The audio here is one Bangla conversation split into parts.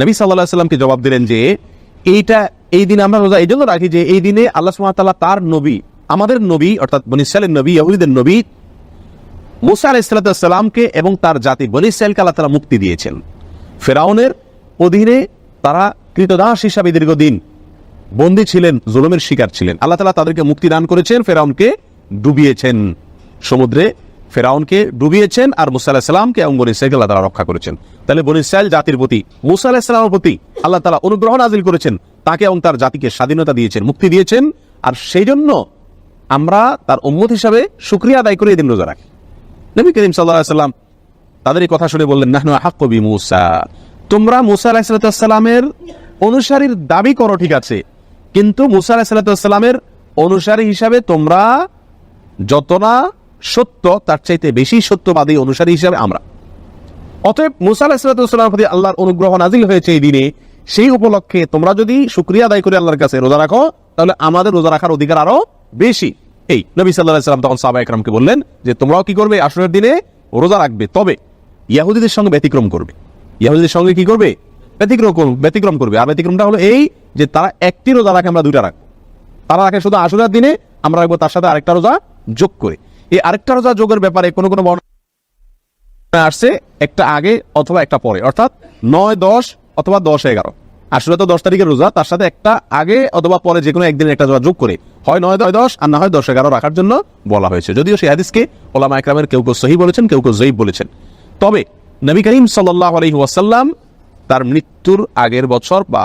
নবী সাল্লাহ সাল্লামকে জবাব দিলেন যে, এইটা এই দিনে আমরা রোজা এই জন্য রাখি যে এই দিনে আল্লাহ সুমাতাল্লাহ তার নবী, আমাদের নবী, অর্থাৎ বনিসালের নবী, ইয়াহুদিদের নবী, মুসা আলাইসালামকে এবং তার জাতি বনি ইসরায়েলকে আল্লাহ তালা মুক্তি দিয়েছেন। ফেরাউনের অধীনে তারা কৃতদাস হিসাবে দীর্ঘদিন বন্দী ছিলেন, জুলুমের শিকার ছিলেন। আল্লাহ তালা তাদেরকে মুক্তি দান করেছেন, ফেরাউনকে ডুবিয়েছেন সমুদ্রে। ফেরাউনকে ডুবিয়েছেন আর মুসা আলাহিসাল্লামকে এবং বনি ইসরায়েলকে আল্লাহ তালা রক্ষা করেছেন। তাহলে বনি ইসরায়েল জাতির প্রতি, মুসা আলাহিসাল্লামের প্রতি আল্লাহ তালা অনুগ্রহ নাজিল করেছেন। তাকে এবং তার জাতিকে স্বাধীনতা দিয়েছেন, মুক্তি দিয়েছেন। আর সেই জন্য আমরা তার উম্মত হিসাবে শুক্রিয়া আদায় করে এই দিন রোজা রাখি। নবী করিম সাল্লাহ সাল্লাম তাদের এই কথা শুনে বললেন, নাহনু হাক্কবি মুসা। তোমরা মুসা আলাহিসাল্লামের অনুসারীর দাবি করো, ঠিক আছে। কিন্তু মুসা আলাহিসাল্লামের অনুসারী হিসাবে তোমরা যত না সত্য, তার চাইতে বেশি সত্যবাদী অনুসারী হিসাবে আমরা। অতএব মুসা আলাহিসাল্লামের প্রতি আল্লাহর অনুগ্রহ নাজিল হয়েছে এই দিনে। সেই উপলক্ষে তোমরা যদি শুক্রিয়া আদায় করে আল্লাহর কাছে রোজা রাখো, তাহলে আমাদের রোজা রাখার অধিকার আরও বেশি। এই নবী সাল্লাহ সাল্লাম তখন সাবা একরামকে বললেন যে, তোমরাও কি করবে? আসরের দিনে রোজা রাখবে। তবে ইয়াহুদিদের সঙ্গে ব্যতিক্রম করবে। ইয়াহুদিদের সঙ্গে কি করবে? ব্যতিক্রম ব্যতিক্রম করবে। আর ব্যতিক্রমটা হলো এই যে, তারা একটি রোজা রাখে, আমরা দুইটা রাখব। তারা রাখে শুধু আশুরার দিনে, আমরা রাখব তার সাথে আরেকটা রোজা যোগ করে। এই আরেকটা রোজা যোগের ব্যাপারে কোনো কোনো বর্ণনা আসছে, একটা আগে অথবা একটা পরে, অর্থাৎ নয়, দশ অথবা দশ, এগারো। আসলে তো দশ তারিখের রোজা, তার সাথে একটা আগে অথবা পরে যে কোনো একদিন একটা রোজা যোগ করে। হয় নয়, দশ দশ, আর না হয় দশ, এগারো রাখার জন্য বলা হয়েছে। যদিও সেই হাদিসকে ওলামা একরামের কেউ কেউ সহি বলেছেন, কেউ কেউ জয়ীব বলেছেন। তবে নবী করিম সাল্লাহ আলহি ওয়াসাল্লাম তার মৃত্যুর আগের বছর বা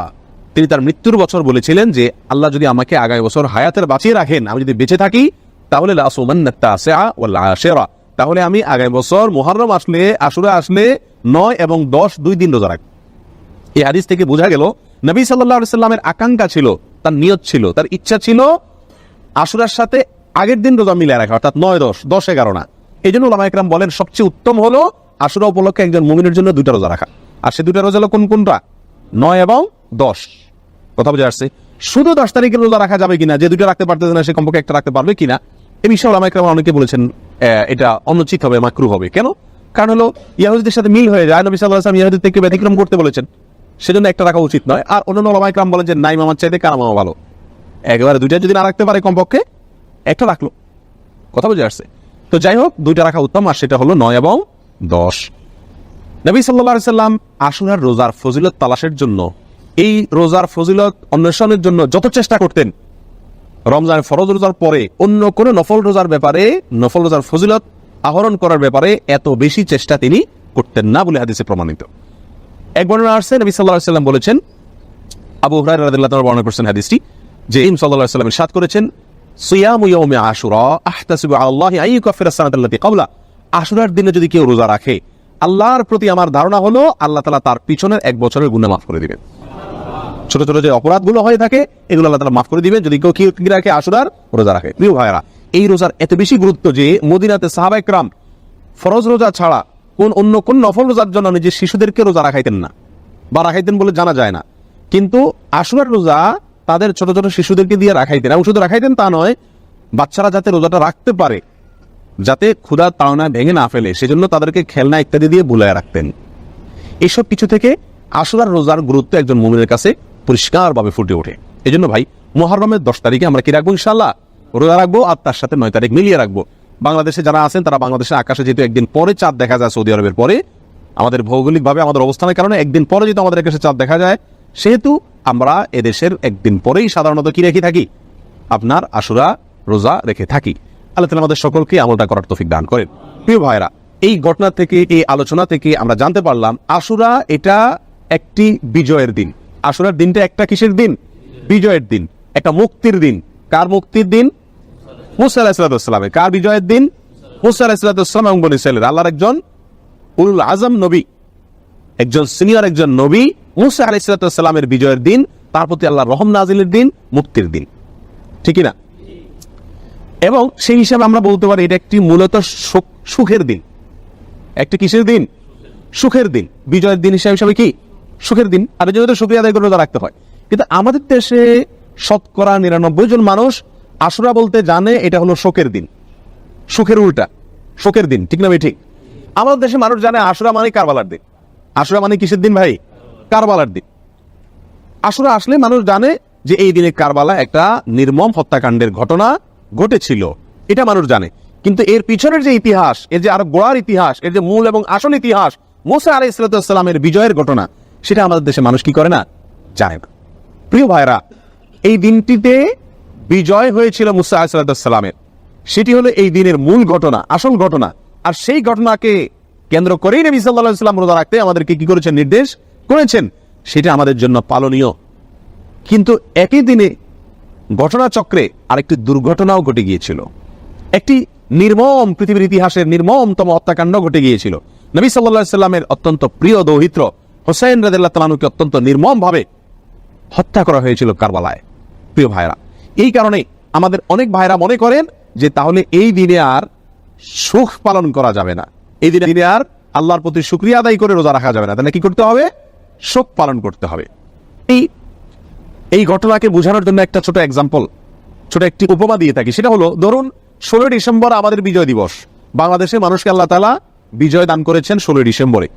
তিনি তার মৃত্যুর বছর বলেছিলেন যে, আল্লাহ যদি আমাকে আগামী বছর হায়াতের বাঁচিয়ে রাখেন, আমি যদি বেঁচে থাকি তাহলে তাহলে আমি আগামী বছর মুহররম আসলে, আশুরা আসলে নয় এবং দশ দুই দিন রোজা রাখব। এই হাদিস থেকে বোঝা গেল, নবী সাল্লাহ সাল্লামের আকাঙ্ক্ষা ছিল, তার নিয়ত ছিল, তার ইচ্ছা ছিল আশুরার সাথে আগের দিন রোজা মিলে রাখা, অর্থাৎ নয়, দশ দশ, এগারো না। এই জন্য ওলামা একরাম বলেন, সবচেয়ে উত্তম হলো আশুরা উপলক্ষে একজন মুমিনের জন্য দুইটা রোজা রাখা। আর সে দুইটা রোজা হলো কোন, কোনটা? নয় এবং দশ। কথা বোঝা আসছে? শুধু দশ তারিখের রোজা রাখা যাবে কিনা, যে দুইটা রাখতে পারতেছে না, সে কমপক্ষে একটা রাখতে পারবে কিনা এ বিষয়ে ওলামা একরাম অনেকে বলেছেন এটা অনুচিত হবে মাকরু হবে। কেন? কারণ হলো, ইয়াহুদিদের সাথে মিল হয়ে যায়। নবী সাল্লাহ আসলাম ইয়াহুদের থেকে ব্যতিক্রম করতে বলেছেন। সেজন্য একটা রাখা উচিত নয়। আর অন্যান্য ওলামা একরাম বলেন যে, নাই, মামার চাইতে কারা মামা ভালো? একেবারে দুইটা যদি না রাখতে পারে কমপক্ষে, একটা রাখল। কথা বুঝে আসছে? তো যাই হোক, দুইটা রাখা উত্তম, আর সেটা হলো নয় এবং দশ। নবী সাল্লাহ সাল্লাম আশুরার রোজার ফজিলত তালাশের জন্য, এই রোজার ফজিলত অন্বেষণের জন্য যত চেষ্টা করতেন রমজানের ফরজ রোজার পরে অন্য কোন নফল রোজার ব্যাপারে, নফল রোজার ফজিলত আহরণ করার ব্যাপারে এত বেশি চেষ্টা তিনি করতেন না বলে হাদিসে প্রমাণিত। এক বর্ণনা আসছে, নবী সাল্লাহ সাল্লাম বলেছেন, আবু হুরাই রাদিল্লাহ বর্ণনা করছেন হাদিসটি, যে ইম সাল্লাল্লাহু আলাইহি সাল্লাম ইরশাদ করেছেন, সিয়ামু ইয়াউমি আশুরা, আহতাসিবু আলাল্লাহি আন ইউকাফিরা সানাতাল্লাতি ক্বাবলা। আশুরার দিনে যদি কেউ রোজা রাখে, আল্লাহর প্রতি আমার ধারণা হলো, আল্লাহ তালা তার পিছনের এক বছরের গুনাহ মাফ করে দিবেন। ছোট ছোট যে অপরাধগুলো হয়ে থাকে, এগুলো আল্লাহ মাফ করে দিবেন। যদি কেউ কি রাখে, আশুরার রোজা রাখে। প্রিয় ভাইরা এই রোজার এত বেশি গুরুত্ব যে মদিনাতে সাহাবা একরাম ফরজ রোজা ছাড়া কোন অন্য কোন নফল রোজার জন্য নিজের শিশুদেরকে রোজা রাখাইতেন না বা রাখাইতেন বলে জানা যায় না। কিন্তু আশুরার রোজা তাদের ছোট ছোট শিশুদেরকে দিয়ে রাখাইতেন এবং শুধু রাখাইতেন তা নয়, বাচ্চারা যাতে রোজাটা রাখতে পারে, যাতে ক্ষুধা তাড়না ভেঙে না ফেলে, সেজন্য তাদেরকে খেলনা ইত্যাদি দিয়ে বুলায় রাখতেন। এসব কিছু থেকে আশুরার রোজার গুরুত্ব একজন মুমিনের কাছে পরিষ্কারভাবে ফুটে ওঠে। এই জন্য ভাই মহরমের দশ তারিখে আমরা কি রাখব ইনশাল্লাহ রোজা রাখব, আর তার সাথে নয় তারিখ মিলিয়ে রাখব। বাংলাদেশে যারা আছেন, তারা বাংলাদেশের আকাশে যেহেতু একদিন পরে চাঁদ দেখা যায় সৌদি আরবের পরে, আমাদের ভৌগোলিকভাবে, আমাদের অবস্থানের কারণে একদিন পরে যেহেতু আমাদের আকাশে চাঁদ দেখা যায়, সেহেতু আমরা এদেশের একদিন পরেই সাধারণত কি রেখে থাকি? আপনার আশুরা রোজা রেখে থাকি। আল্লাহ তালা আমাদের সকলকে আমলটা করার তৌফিক দান করেন। প্রিয় ভাইরা এই ঘটনা থেকে, এই আলোচনা থেকে আমরা জানতে পারলাম, আশুরা এটা একটি বিজয়ের দিন। আশুরার দিনটা একটা কিসের দিন? বিজয়ের দিন। একটা মুক্তির দিন। কার মুক্তির দিন? মুসা আলাহিসাল্লামের কার বিজয়ের দিন? মুসা আলাহিসাল্লাম এবং বনি ইসরায়েলের আল্লাহর একজন উল আজম নবী। একজন সিনিয়র একজন নবী। মুসা আলাইসালামের বিজয়ের দিন। তার প্রতি আল্লাহ রহম নাজিলের দিন, মুক্তির দিন। ঠিকই না এবং সেই হিসাবে আমরা বলতে পারি এটা একটি মূলত সুখ- সুখের দিন। একটি কিসের দিন? সুখের দিন। বিজয়ের দিন হিসাবে হিসাবে কি? সুখের দিন আর জন্য তো সুক্রিয়া আদায় করে রাখতে হয়। কিন্তু আমাদের দেশে শতকরা নিরানব্বই জন মানুষ আশুরা বলতে জানে এটা হলো শোকের দিন। সুখের উল্টা, শোকের দিন, ঠিক না ঠিক? আমাদের দেশে মানুষ জানে আশুরা মানে কারবালার দিন। আশুরা মানে কিসের দিন ভাই? কারবালার দিন। আশুরা আসলে মানুষ জানে যে এই দিনে কারবালা একটা নির্মম হত্যাকাণ্ডের ঘটনা ঘটেছিল। এটা মানুষ জানে। কিন্তু এর পিছনের যে ইতিহাস, এর যে আরও গোড়ার ইতিহাস, এর যে মূল এবং আসল ইতিহাস, মোসা আলাই ইসলাতামের বিজয়ের ঘটনা সেটা আমাদের দেশে মানুষ কি করে না? জানে না। প্রিয় ভাইরা এই দিনটিতে বিজয় হয়েছিল মুসা আলাইসাল্লামের সেটি হলো এই দিনের মূল ঘটনা, আসল ঘটনা। আর সেই ঘটনাকে কেন্দ্র করেই নবী সাল্লাহ রোজা রাখতে আমাদেরকে কি করেছেন? নির্দেশ করেছেন। সেটা আমাদের জন্য পালনীয়। কিন্তু একই দিনে ঘটনাচক্রে আরেকটি দুর্ঘটনাও ঘটে গিয়েছিল। একটি নির্মম পৃথিবীর ইতিহাসের নির্মমতম হত্যাকাণ্ড ঘটে গিয়েছিল। নবী সাল্লাহ সাল্লামের অত্যন্ত প্রিয় দৌহিত্র হোসেন রাদিল্লাহ তালানুকে অত্যন্ত নির্মমভাবে হত্যা করা হয়েছিল কারবালায়। প্রিয় ভাইরা এই কারণে আমাদের অনেক ভাইরা মনে করেন যে তাহলে এই দিনে আর সুখ পালন করা যাবে না। এই দিনে দিনে আর আল্লাহর প্রতি শুক্রিয়া আদায় করে রোজা রাখা যাবে না। তাহলে কি করতে হবে? শোক পালন করতে হবে। এই এই ঘটনাকে বোঝানোর জন্য একটা ছোট এক্সাম্পল ছোট একটি উপমা দিয়ে থাকি। সেটা হলো, ধরুন, ষোলোই ডিসেম্বর আমাদের বিজয় দিবস। বাংলাদেশে মানুষকে আল্লাহ তালা বিজয় দান করেছেন ষোলোই ডিসেম্বরে।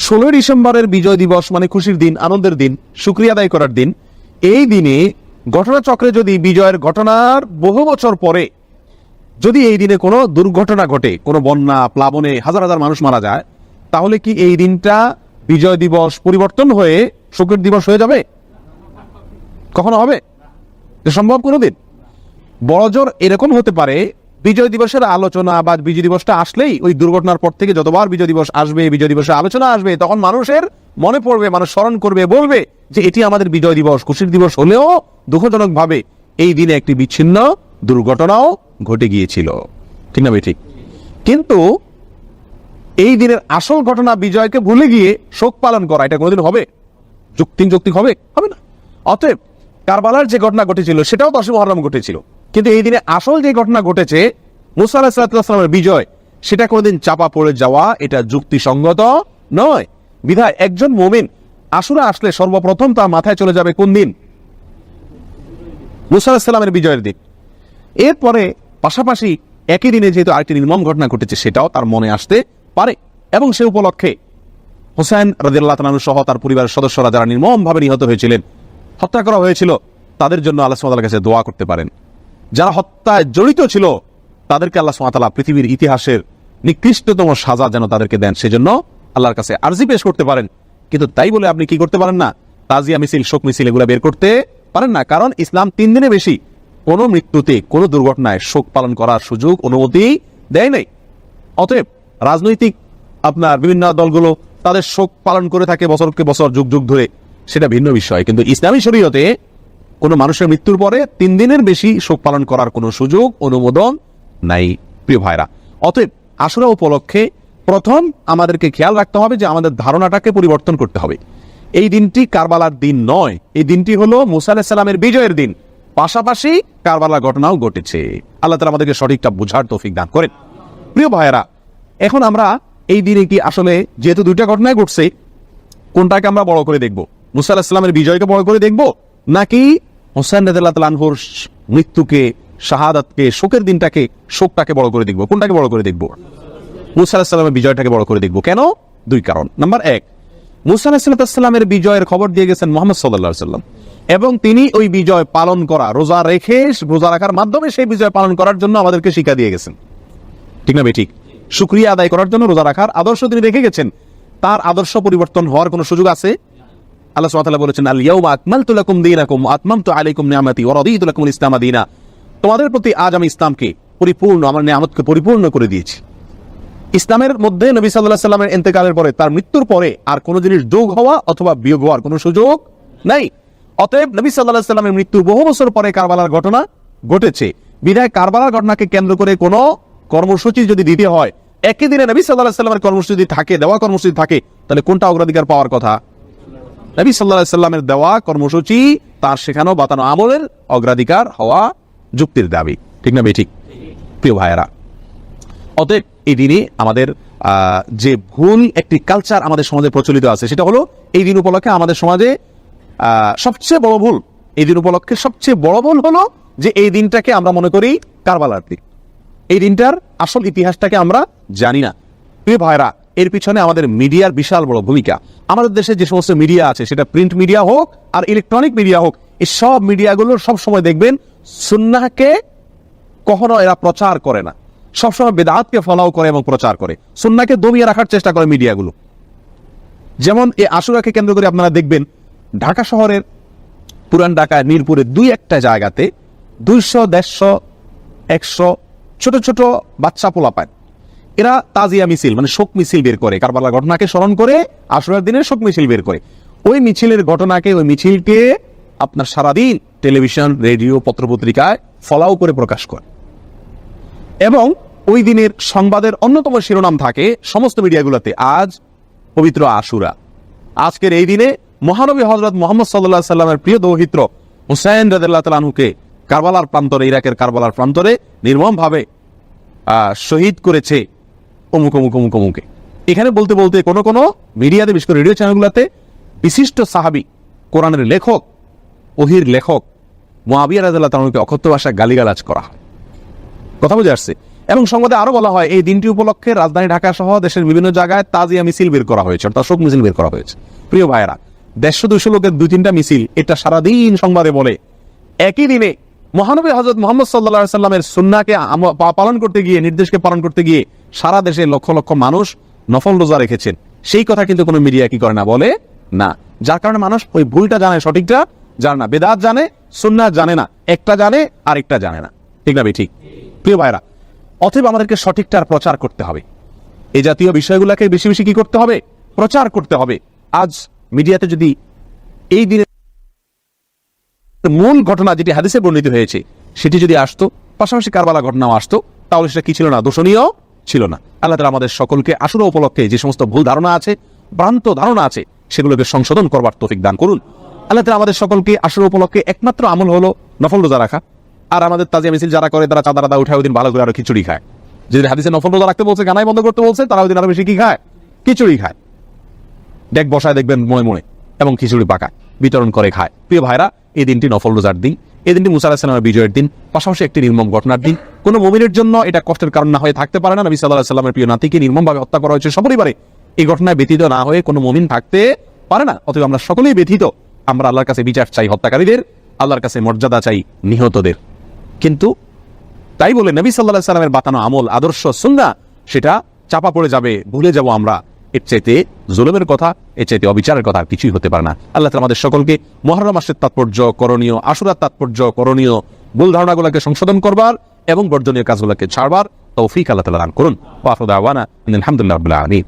ষোলোই ডিসেম্বরের বিজয় দিবস মানে খুশির দিন, আনন্দের দিন, শুক্রিয়া আদায় করার দিন, এই দিনে ঘটনাচক্রে যদি বিজয়ের ঘটনার বহু বছর পরে যদি এই দিনে কোনো দুর্ঘটনা ঘটে, কোনো বন্যা, প্লাবনে হাজার হাজার মানুষ মারা যায়, তাহলে কি এই দিনটা বিজয় দিবস পরিবর্তন হয়ে শোকের দিবস হয়ে যাবে? কখনো হবে? সম্ভব কোনোদিন? বড়জোর এরকম হতে পারে বিজয় দিবসের আলোচনা বা বিজয় দিবসটা আসলেই ওই দুর্ঘটনার পর থেকে যতবার বিজয় দিবস আসবে, বিজয় দিবসের আলোচনা আসবে, তখন মানুষের মনে পড়বে, মানুষ স্মরণ করবে, বলবে যে এটি আমাদের বিজয় দিবস, খুশির দিবস হলেও দুঃখজনক ভাবে এই দিনে একটি বিচ্ছিন্ন দুর্ঘটনাও ঘটে গিয়েছিল। ঠিক না ঠিক। কিন্তু এই দিনের আসল ঘটনা বিজয়কে ভুলে গিয়ে শোক পালন করা, এটা কোনোদিন হবে? যুক্তি যৌক্তিক হবে? হবে না। অতএব কারবালার যে ঘটনা ঘটেছিল, সেটাও দশই মহরম ঘটেছিল। কিন্তু এই দিনে আসল যে ঘটনা ঘটেছে, মুসা আলাহিসাল্লামের বিজয়, সেটা কোনোদিন চাপা পড়ে যাওয়া, এটা যুক্তিসঙ্গত নয়। বিধায় একজন মোমিন আশুরা আসলে সর্বপ্রথম তার মাথায় চলে যাবে কোন দিন? মুসা বিজয়ের দিন এরপরে পাশাপাশি একই দিনে যেহেতু আরেকটি নির্মম ঘটনা ঘটেছে, সেটাও তার মনে আসতে পারে। এবং সে উপলক্ষে হোসেন রাজিয়াল্লাহ তালু সহ তার পরিবারের সদস্যরা যারা নির্মমভাবে নিহত হয়েছিলেন, হত্যা করা হয়েছিল, তাদের জন্য আল্লাহ সুমাতার কাছে দোয়া করতে পারেন। যারা হত্যায় জড়িত ছিল, তাদেরকে আল্লাহ সুমাতালা পৃথিবীর ইতিহাসের নিকৃষ্টতম সাজা যেন তাদেরকে দেন। সেজন্য আল্লাহর কাছে আর্জি পেশ করতে পারেন। কিন্তু তাই বলে আপনি কি করতে পারেন না? তাজিয়া মিছিল, শোক মিছিল এগুলো বের করতে পারেন না। কারণ ইসলাম তিন দিনে বেশি। কোনো মৃত্যুতে, কোনো দুর্ঘটনায় শোক পালন করার সুযোগ, অনুমতি দেয় নাই। অতএব রাজনৈতিক আপনার বিভিন্ন দলগুলো তাদের শোক পালন করে থাকে বছরকে বছর, যুগ যুগ ধরে। সেটা ভিন্ন বিষয়। কিন্তু ইসলামী শরীয়তে কোনো মানুষের মৃত্যুর পরে তিন দিনের বেশি শোক পালন করার কোনো সুযোগ, অনুমোদন নাই, প্রিয় ভাইরা। অতএব আশুরা উপলক্ষে প্রথম আমাদেরকে খেয়াল রাখতে হবে যে আমাদের ধারণাটাকে পরিবর্তন করতে হবে। এই দিনটি কারবালার দিন নয়, এই দিনটি হলো মুসা আলাহিসাল্লামের বিজয়ের দিন। পাশাপাশি কারবালার ঘটনাও ঘটেছে। আল্লাহ তালা আমাদেরকে সঠিকটা বোঝার তৌফিক দান করেন। প্রিয় ভাইয়েরা, এখন আমরা এই দিনে কি আসলে যেহেতু দুইটা ঘটনায় ঘটছে, কোনটাকে আমরা বড় করে দেখব? মুসা আলাহিসাল্লামের বিজয়কে বড় করে দেখব, নাকি হোসেন রাদিল্লাহ তালানহুর মৃত্যুকে, শাহাদাতকে, শোকের দিনটাকে, শোকটাকে বড় করে দেখব। কোনটাকে বড় করে দেখব? মুসা বিজয়টাকে বড় করে দেখব। কেন? দুই কারণ। নাম্বার এক, মুসা বিজয়ের খবর দিয়ে গেছেন মোহাম্মদ সাল্লাহ সাল্লাম। এবং তিনি ওই বিজয় পালন করা, রোজা রেখে, রোজা রাখার মাধ্যমে সেই বিজয় পালন করার জন্য আমাদেরকে শিক্ষা দিয়ে গেছেন। ঠিক না ঠিক। শুক্রিয়া আদায় করার জন্য রোজা রাখার আদর্শ তিনি রেখে গেছেন। তার আদর্শ পরিবর্তন হওয়ার কোনো সুযোগ আছে? আল্লাহ বলেছেন আতমামতু আলাইকুম নি'মাতি ওয়া রাদিতু লাকুম ইসলাম দীনা। তোমাদের প্রতি আজ আমি ইসলামকে পরিপূর্ণ, আমার নিয়ামতকে পরিপূর্ণ করে দিয়েছি। ইসলামের মধ্যে নবী সাল্লাল্লাহু সাল্লামের পরে তার মৃত্যুর পরে আর কোনো জিনিস যোগ হওয়া অথবা বিয়োগ হওয়ার কোনো সুযোগ নাই। অতএব নবী সাল্লাল্লাহু সাল্লামের মৃত্যুর বহু বছর পরে কারবালার ঘটনা ঘটেছে। বিধায় কারবালার ঘটনাকে কেন্দ্র করে কোনো কর্মসূচি যদি দিতে হয়, একই দিনে নবী সাল্লাহ সাল্লামের কর্মসূচি থাকে, দেওয়া কর্মসূচি থাকে, তাহলে কোনটা অগ্রাধিকার পাওয়ার কথা? নবী সাল্লাহ সাল্লামের দেওয়া কর্মসূচি, তার শেখানো, বাতানো আমলের অগ্রাধিকার হওয়া যুক্তির দাবি। ঠিক না ঠিক। প্রিয় ভাইয়েরা, অতএব এই দিনে আমাদের যে ভুল একটি কালচার আমাদের সমাজে প্রচলিত আছে, সেটা হলো এই দিন উপলক্ষে আমাদের সমাজে সবচেয়ে বড় ভুল, এই দিন উপলক্ষে সবচেয়ে বড় ভুল হলো যে এই দিনটাকে আমরা মনে করি কারবালার দিন। এই দিনটার আসল ইতিহাসটাকে আমরা জানি না। প্রিয় ভাইরা এর পিছনে আমাদের মিডিয়ার বিশাল বড় ভূমিকা। আমাদের দেশে যে সমস্ত মিডিয়া আছে, সেটা প্রিন্ট মিডিয়া হোক আর ইলেকট্রনিক মিডিয়া হোক, এই সব মিডিয়াগুলো সব সময় দেখবেন সুন্নাহকে কখনো এরা প্রচার করে না। সবসময় বেদাতকে ফলাও করে এবং প্রচার করে। সুন্নাকে দমিয়ে রাখার চেষ্টা করে মিডিয়াগুলো। যেমন এই আশুরাকে কেন্দ্র করে আপনারা দেখবেন, ঢাকা শহরের পুরান ঢাকায় মিরপুরে দুই একটা জায়গাতে দুইশো, দেড়শো, একশো ছোট ছোট বাচ্চা পোলা পায় এরা তাজিয়া মিছিল মানে শোক মিছিল বের করে। কারবালার ঘটনাকে স্মরণ করে আশুরার দিনে শোক মিছিল বের করে। ওই মিছিলের ঘটনাকে, ওই মিছিলকে আপনার সারাদিন টেলিভিশন, রেডিও, পত্রপত্রিকায় ফলাও করে প্রকাশ করে। এবং ওই দিনের সংবাদের অন্যতম শিরোনাম থাকে সমস্ত মিডিয়াগুলোতে, আজ পবিত্র আশুরা। আজকের এই দিনে মহানবী হজরত মোহাম্মদ সাল্লাহ সাল্লামের প্রিয় দৌহিত্র হুসাইন রাদিল্লাহ তালাহুকে কারবালার প্রান্তরে, ইরাকের কারবালার প্রান্তরে নির্মমভাবে শহীদ করেছে। অমুক অমুক অমুক অমুকে এখানে বলতে বলতে কোনো কোনো মিডিয়াতে, বিশেষ করে রেডিও চ্যানেলগুলোতে বিশিষ্ট সাহাবি, কোরআনের লেখক, ওহির লেখক মোয়াবিয়া রাদিল্লাহ তালাহুকে অকথ্য ভাষায় গালিগালাজ করা কথা বুঝে আসছে? এবং সংবাদে আরও বলা হয়, এই দিনটি উপলক্ষে রাজধানী ঢাকা সহ দেশের বিভিন্ন জায়গায় তাজিয়া মিছিল বের করা হয়েছে, অর্থাৎ শোক মিছিল বের করা হয়েছে। প্রিয় ভাইয়েরা, দেড়শো দুশো লোকের দুই তিনটা মিছিল এটা সারাদিন সংবাদে বলে, একই দিনে মহানবী হজরত মোহাম্মদ সাল্লা সাল্লামের সুন্নাকে পালন করতে গিয়ে, নির্দেশকে পালন করতে গিয়ে সারা দেশে লক্ষ লক্ষ মানুষ নফল রোজা রেখেছেন। সেই কথা কিন্তু কোনো মিডিয়া কি করে না বলে? না। যার কারণে মানুষ ওই ভুলটা জানে সঠিকটা জানে না বেদাত জানে সুন্নাত জানে না, একটা জানে, আরেকটা জানে না। ঠিক না ঠিক। প্রিয় ভাইরা অতএব আমাদেরকে সঠিকটার প্রচার করতে হবে। এই জাতীয় বিষয়গুলোকে বেশি বেশি কি করতে হবে? প্রচার করতে হবে। আজ মিডিয়াতে যদি এই দিনে মূল ঘটনা যেটি হাদিসে বর্ণিত হয়েছে, সেটি যদি আসতো, পাশাপাশি কারবালা ঘটনাও আসতো, তাহলে সেটা কি ছিল না? দোষণীয় ছিল না। আল্লাহ তালা আমাদের সকলকে আসলে উপলক্ষে যে সমস্ত ভুল ধারণা আছে, ভ্রান্ত ধারণা আছে, সেগুলোকে সংশোধন করবার তৌফিক দান করুন। আল্লাহ তালা আমাদের সকলকে আসলে উপলক্ষে একমাত্র আমল হলো নফল রোজা রাখা। আর আমাদের তাজিয়া মিছিল যারা করে, তারা চাঁদা রাদা উঠায় ওই দিন ভালো করে আরও খিচুড়ি খায়। যদি হাদিসে নফল রোজা রাখতে বলছে গানাই বন্ধ করতে বলছে, তারা ওই দিন আরও বেশি কি খায়? খিচুড়ি খায়। ডেক বসায় দেখবেন মনে মনে এবং খিচুড়ি পাকায়, বিতরণ করে খায়। প্রিয় ভাইরা এই দিনটি নফল রোজার দিন, এই দিনটি মুসা আলাহিসাল্লামের বিজয়ের দিন, পাশাপাশি একটি নির্মম ঘটনার দিন। কোনো মমিনের জন্য এটা কষ্টের কারণ না হয়ে থাকতে পারে না। নবী সাল্লাহ সাল্লামের প্রিয় নাতিকে নির্মমভাবে হত্যা করা হয়েছে সপরিবারে। এই ঘটনায় ব্যতীত না হয়ে কোনো মমিন থাকতে পারে না। অথবা আমরা সকলেই ব্যথিত। আমরা আল্লাহর কাছে বিচার চাই হত্যাকারীদের, আল্লাহর কাছে মর্যাদা চাই নিহতদের। কিন্তু তাই বলে নবী সাল্লাহ সাল্লামের বাতানো আমল, আদর্শ সুন্না সেটা চাপা পড়ে যাবে, ভুলে যাব আমরা। এর চাইতে জুলুমের কথা, এর চাইতে অবিচারের কথা কিছুই হতে পারে না। আল্লাহ তালা আমাদের সকলকে মহরম মাসের তাৎপর্য করণীয়, আশুরার তাৎপর্য করণীয় ভুল ধারণাগুলোকে সংশোধন করবার এবং বর্জনীয় কাজগুলোকে ছাড়বার তৌফিক আল্লাহ তালা দান করুন। আওয়ানা আলহামদুলিল্লাহ আলমী